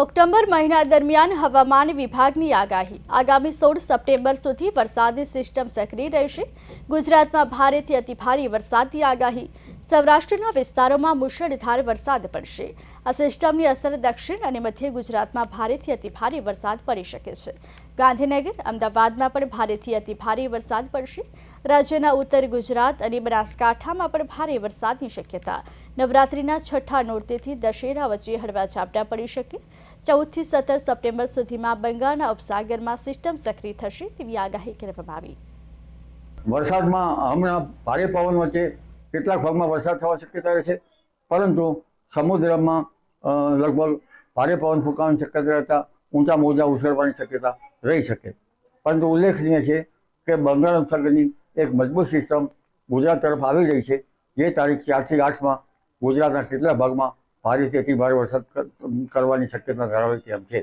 October મહિના દરમિયાન હવામાન વિભાગની આગાહી. આગામી સોળ સપ્ટેમ્બર સુધી વરસાદી સિસ્ટમ સક્રિય રહેશે. ગુજરાતમાં ભારેથી અતિભારે વરસાદની આગાહી. સૌરાષ્ટ્રના વિસ્તારોમાં મુશળધાર વરસાદ પડશે. આ સિસ્ટમની અસર દક્ષિણ અને મધ્ય ગુજરાતમાં ભારેથી અતિભારે વરસાદ પડી શકે છે. ગાંધીનગર, અમદાવાદમાં પણ ભારેથી અતિભારે વરસાદ પડશે. રાજ્યના ઉત્તર ગુજરાત અને બનાસકાંઠામાં પણ ભારે વરસાદની શક્યતા. નવરાત્રિના છઠ્ઠા નોરતેથી દશેરા વચ્ચે હળવા ઝાપટા પડી શકે. ચૌદથી સત્તર સપ્ટેમ્બર સુધીમાં બંગાળના ઉપસાગરમાં સિસ્ટમ સક્રિય થશે તેવી આગાહી કરવામાં આવી. વરસાદમાં હમણાં ભારે પવન વચ્ચે કેટલાક ભાગમાં વરસાદ થવા શક્યતા રહે છે. પરંતુ સમુદ્રમાં લગભગ ભારે પવન ફૂંકાવાની શક્યતા રહેતા, ઊંચા મોજા ઉછળવાની શક્યતા રહી શકે. પરંતુ ઉલ્લેખનીય છે કે બંગાળ ઉપસાગરની એક મજબૂત સિસ્ટમ ગુજરાત તરફ આવી રહી છે. જે તારીખ ચારથી આઠમાં ગુજરાતના કેટલા ભાગમાં ભારેથી અતિ ભારે વરસાદ કરવાની શક્યતા ધરાવે તેમ છે.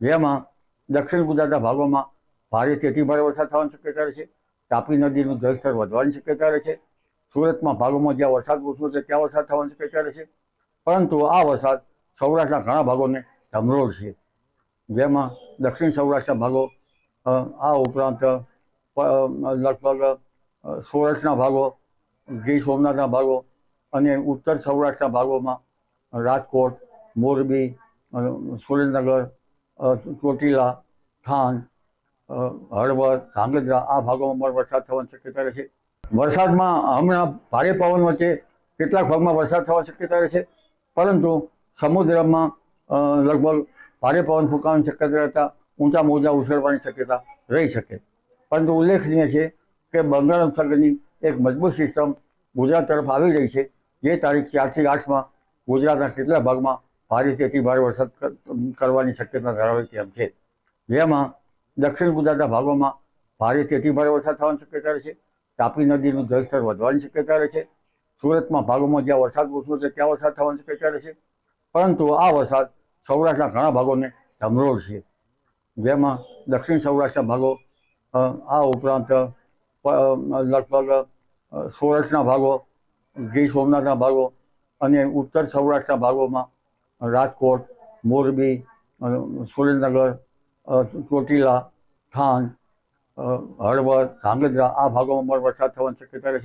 જેમાં દક્ષિણ ગુજરાતના ભાગોમાં ભારેથી અતિ ભારે વરસાદ થવાની શક્યતા રહે છે. તાપી નદીનું જળસ્તર વધવાની શક્યતા રહે છે. સુરતમાં ભાગોમાં જ્યાં વરસાદ ઓછો છે, ત્યાં વરસાદ થવાની શક્યતા છે. પરંતુ આ વરસાદ સૌરાષ્ટ્રના ઘણા ભાગોને ધમરોળશે જેમાં દક્ષિણ સૌરાષ્ટ્રના ભાગો આ ઉપરાંત લગભગ સૌરાષ્ટ્રના ભાગો, ગીર સોમનાથના ભાગો અને ઉત્તર સૌરાષ્ટ્રના ભાગોમાં રાજકોટ, મોરબી સુરેન્દ્રનગર ચોટીલા, થાન હળવદ, ધાંગધ્રા આ ભાગોમાં પણ વરસાદ થવાની શક્યતા રહે છે. વરસાદમાં હમણાં ભારે પવન વચ્ચે કેટલાક ભાગમાં વરસાદ થવા શક્યતા રહે છે. પરંતુ સમુદ્રમાં લગભગ ભારે પવન ફૂંકાવાની શક્યતા રહેતા, ઊંચા મોજા ઉછળવાની શક્યતા રહી શકે. પરંતુ ઉલ્લેખનીય છે કે બંગાળ ઉપસાગરની એક મજબૂત સિસ્ટમ ગુજરાત તરફ આવી રહી છે. જે તારીખ ચારથી આઠમાં ગુજરાતના કેટલા ભાગમાં ભારેથી અતિ ભારે વરસાદ કરવાની શક્યતા ધરાવે તેમ છે. જેમાં દક્ષિણ ગુજરાતના ભાગોમાં ભારેથી અતિ ભારે વરસાદ થવાની શક્યતા રહે છે. તાપી નદીનું જળસ્તર વધવાની શક્યતા રહે છે. સુરતમાં ભાગોમાં જ્યાં વરસાદ ઓછો છે, ત્યાં વરસાદ થવાની શક્યતા રહે છે. પરંતુ આ વરસાદ સૌરાષ્ટ્રના ઘણા ભાગોને ધમરોળશે જેમાં દક્ષિણ સૌરાષ્ટ્રના ભાગો આ ઉપરાંત લગભગ સૌરાષ્ટ્રના ભાગો, ગીર સોમનાથના ભાગો અને ઉત્તર સૌરાષ્ટ્રના ભાગોમાં રાજકોટ, મોરબી સુરેન્દ્રનગર ચોટીલા થાન હળવદ ધાંગધ્રા આ ભાગોમાં વરસાદ થવાની શક્યતા રહે છે